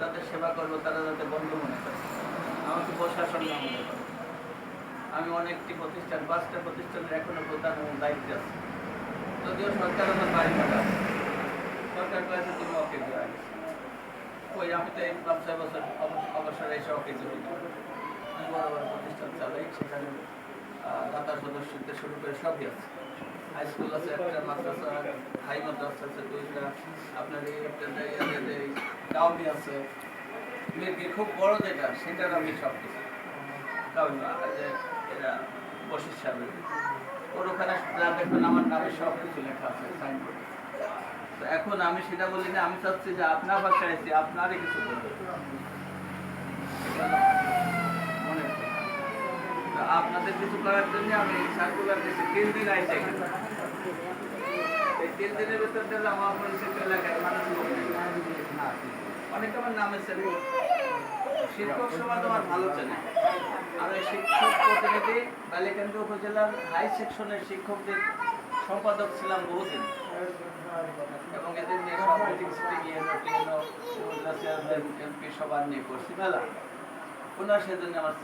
তাদের সেবা করব, তারা যাতে বন্ধু মনে করে। আমাকে প্রশাসন না মনে করে। আমি অনেকটি প্রতিষ্ঠান, পাঁচটা প্রতিষ্ঠানের এখনও প্রধান এবং দায়িত্বে আছে। যদিও সরকার আমার বাড়ি পাঠা সরকার কয়েছে তুমি গেছে ওই আমি তো এই পাঁচ, ছয় বছর অবস- অবসরে এসে অকেজ হই বড় বড় প্রতিষ্ঠান চালাই, সেখানে দাতা সদস্যতে শুরু করে সবই আছে। হাই স্কুল আছে, একটা মাদ্রাসা হাই মাদ্রাসা আছে, দুইটা। আপনার এই আছে, মির্গি খুব বড় যেটা, সেটার আমি সব কিছু যে এরা ওর ওখানে যা দেখবেন আমার নামে সব কিছু লেখা আছে সাইনবোর্ডে তো এখন আমি সেটা বলি না আমি চাচ্ছি যে আপনার বাসায় এসে আপনারই কিছু। তো আপনাদের কিছু করার জন্য আমি সার্কুলার দিচ্ছি তিন দিন আইসে এই তিন দিনের ভিতর আমার মানুষ নেই। আমার শিক্ষক ভালো চেনে। আর শিক্ষক প্রতিনিধি বালিকান্দি উপজেলার হাই সেকশনের শিক্ষকদের সম্পাদক ছিলাম বহুদিন। এবং এদের নিয়ে সব মিটিং বিভিন্ন এমপি সবার নিয়ে করছি, মেলা। ওনার সেজন্য আমার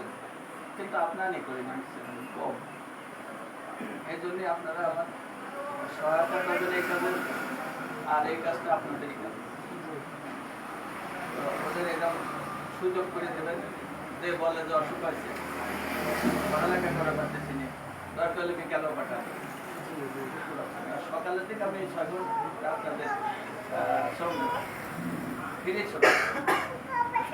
কিন্তু আপনার নিয়ে করি না কম। এই জন্যই আপনারা আমার সহায়তা করবেন এই আর এই কাজটা আপনাদেরই কাজ। ওদের এরকম সুযোগ করে দেবেন। যে বলে যে অসুখ আছে পড়ালেখা করা পারতেছি না দরকার হলে বিকালেও পাঠাবে আর সকালের থেকে আমি ছয় ঘণ্টা আপনাদের সঙ্গে ফিরে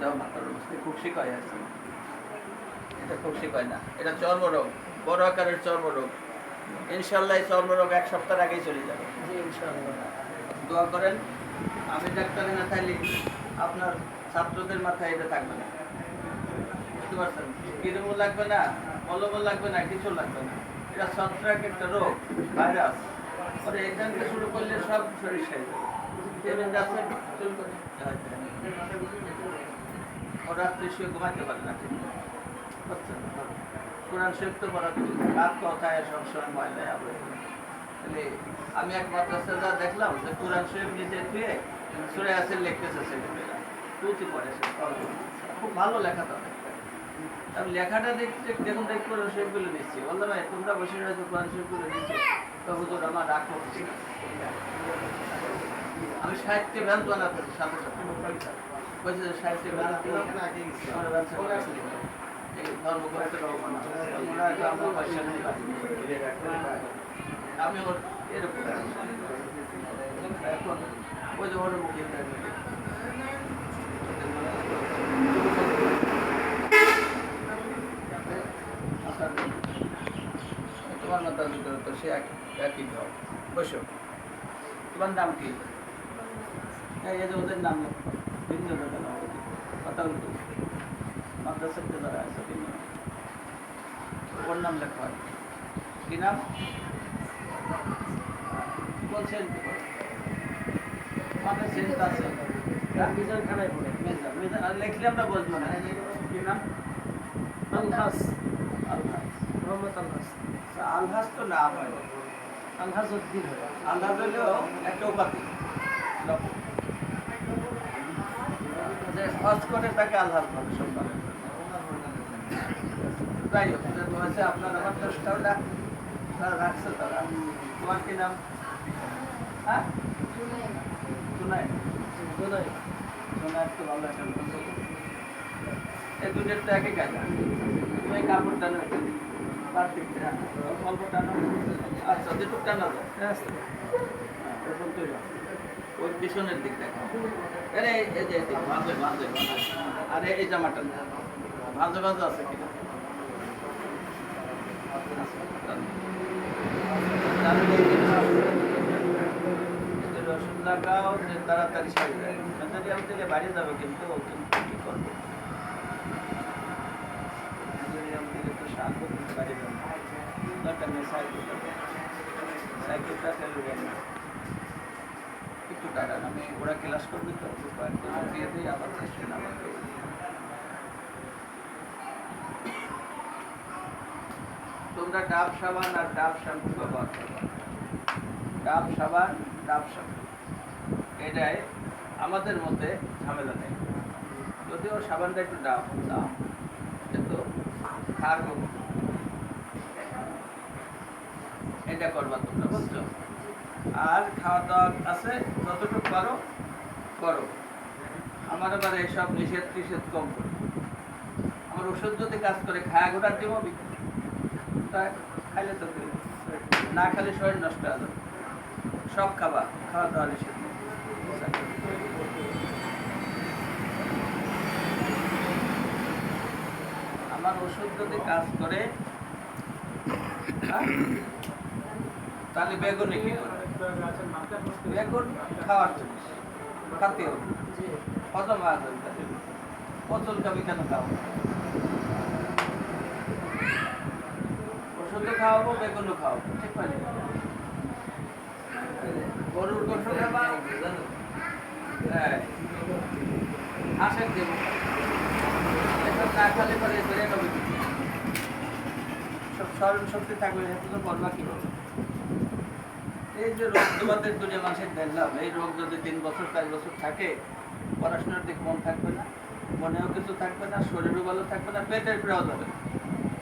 দাও মাথার কয় আছে? এটা খুশি কয় না। এটা চর্মরোগ বড় আকারের চর্মরোগ। ইনশাল্লাহ চর্মরোগ এক সপ্তাহ আগেই চলে যাবে। দোয়া করেন আমি ডাক্তারে না থাকলে আপনার ছাত্রদের মাথায় এটা থাকবে না। বুঝতে পারছেন? কিরমও লাগবে না? মলমও লাগবে না? কিছু লাগবে না। এটা ছত্রাক একটা রোগ ভাইরাস। পরে এখান থেকে শুরু করলে সব শরীর সাই যাবে যাচ্ছেন চুল করে ও আমি এক মাদ্রাসা যা দেখলাম যে কোরআন শরীফ নিজে ধুয়ে সুরে আসের লিখতেছে ছেলেমেয়েরা। পড়ে সে খুব ভালো লেখা তো আমি লেখাটা দেখতে দেখুন, দেখ কোরআন শরীফগুলো দিচ্ছি বললাম ভাই, তোমরা বসে রয়েছো, কোরআন শরীফগুলো দিচ্ছি তো হুজুর আমার রাগ করছি। আমি সাহিত্যে ভ্যান বানাতে সাথে সাথে। বলছি যে সাহিত্যে ভ্যান আমরা ব্যবসা করছি। এই ধর্মগ্রন্থের রহমান আমরা এটা আমরা পয়সা নিয়ে আমি ওর এরকম এখন ওই যে ওর মুখে তোমার ভিতরে তো সে একই ভাব বসো তোমার নাম কি এই যে ওদের নাম। ভিন্ন নাম ওদের। কথা বলতো মাদ্রাসার যে যারা আছে ভিন্ন। ওর নাম লেখা হয় কি নাম বলছেন আছে হ্যাঁ? মিজান খানায় পড়ে মিজান, মিজান, আর লিখলে আমরা বলব না কি নাম আলহাস মোহাম্মদ আলহাস আচ্ছা, আলহাজ তো না হয় আলহাস উদ্দিন হয় আলহাজ হলেও একটা উপাধি। যে হজ করে তাকে আলহাজ বলে সম্মানের যাই হোক যে হয়েছে আপনার আমার দশটাও ডাক তারা রাখছে তারা। তোমার কি নাম? হ্যাঁ? দোনাই শোনায় তো ভালো একটা। এই দুটোর তো একই কাজ। তুমি কাপড় টানো হ্যাঁ। অল্প টানো। আচ্ছা যেটুক টানা। যায় রাস্তা ওরকম তৈরি ওই পিছনের দিক দেখো আরে, এই যে মাঝে মাঝে। আরে, এই আছে কিনা? যে তাড়াতাড়ি সারি যায় মেসোডিয়াম থেকে বাইরে যাবে কিন্তু কিন্তু কি করব? তো শাক কিন্তু সাইকেল সাইকেলটা না। একটু ওরা ক্লাস করবে তো আবার তোমরা ডাব সাবান আর ডাব শ্যাম্পু ব্যবহার ডাব সাবান, ডাব শ্যাম্পু। এটাই আমাদের মধ্যে ঝামেলা নেই। যদিও সাবানটা একটু ডাব, দাম, কিন্তু খার। এটা করবা তোমরা, বুঝছ? আর খাওয়া দাওয়া আছে যতটুকু পারো করো। আমার আবার এসব নিষেধ টিষেধ কম করো। আমার ওষুধ যদি কাজ করে খায়া ঘোটার দিব তা খাইলে তো না খেলে শরীর নষ্ট হয়ে যাবে। সব খাবার খাওয়া দাওয়া নিষেধ। আমার ওষুধ যদি কাজ করে হ্যাঁ, তাহলে বেগুনে কি করবে বেগুন খাওয়ার জিনিস খাতে হবে। হজম হয় না। পচল কেন খাও ওষুধও খাওয়াবো, বেগুনও খাওয়াবো। ঠিক গরুর গোষ্ঠ খাবা। হ্যাঁ। হাঁসের দেবো। এসব না খালে পরে বেড়ে সব স্মরণ শক্তি থাকবে সেটা তো করবা কি হবে? এই যে রোগ তোমাদের দুনিয়া মানুষের দেখলাম, এই রোগ যদি তিন বছর, চার বছর থাকে, পড়াশোনার দিকে মন থাকবে না, মনেও কিছু থাকবে না, শরীরও ভালো থাকবে না, পেটের পড়াও যাবে না।